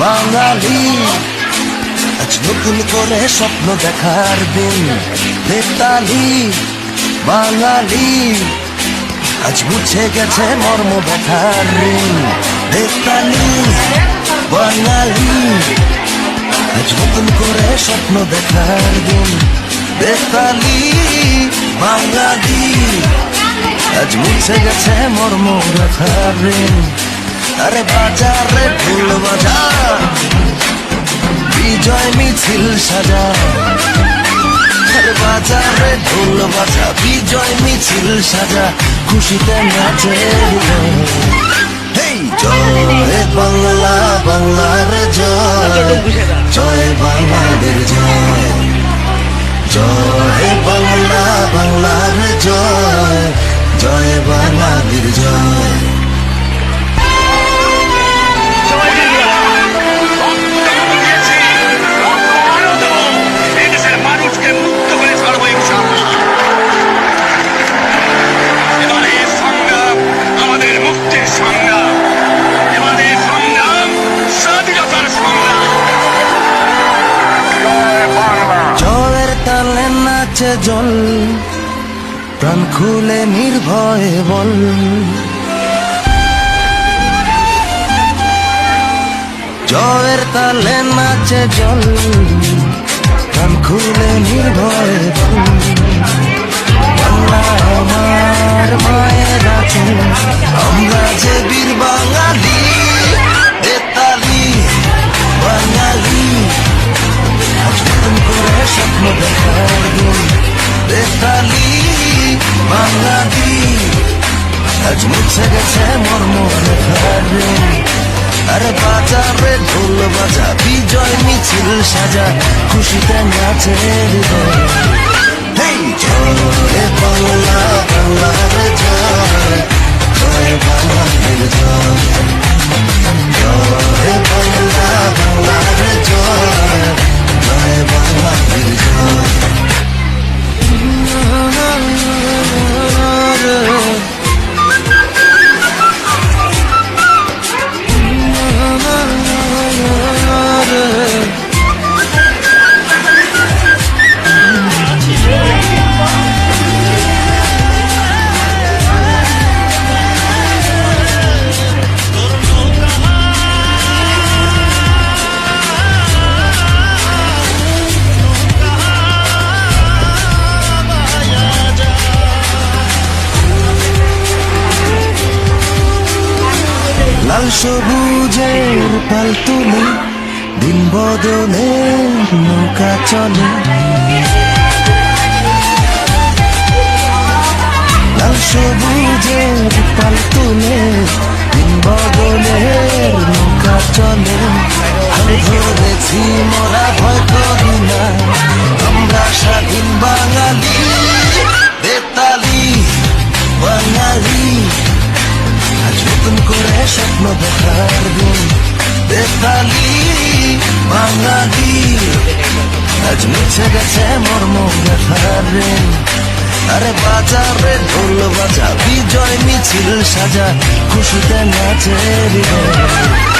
বাঙালি। আজ নতুন করে স্বপ্ন দেখার দিন বেতালি বাঙালি। আজ মুছে গেছে মর্ম ব্যথার ঋণ বেতালি বাঙালি। আজ নতুন করে স্বপ্ন দেখার দিন বেতালি বাঙালি। আজ মুছে গেছে মর্ম ব্যথার ঋণ আরে বাজারে ঢোল বাজা। বিজয় মিছিল সাজা। আরে বাজারে ঢোল বাজা, বিজয় মিছিল সাজা। খুশিতে নাচে জয় বাংলা, বাংলার জয়। জয় বাংলাদের জয়। জয় জল, প্রাণ খুলে নির্ভয়ে বল। জয়ের তালে নাচে জল, প্রাণ খুলে নির্ভয়ে বল। আমার মায়ের আছে আমরা যে বীর আজ মুছে গেছে মোর মনে দিন আরে বাজারে ঢোল বাজা, বিজয় মিছিল সাজা, খুশিতে নাচে জয় বাংলা, বাংলার জয়। জয় বাংলার জয়। লাল সবুজের পাল তুলে দিন বদলে নৌকা চলে। লাল সবুজের পাল তুলে দিন বদলে নৌকা চলে। আমি ধরেছি স্বপ্ন দেখার দিন, বেতালি, বাঙালি। আজ মুছে গেছে মর্ম দেখার ঋণ আরে বাজারে ঢোল বাজা, বিজয় মিছিল সাজা, খুশিতে নাচে হৃদয়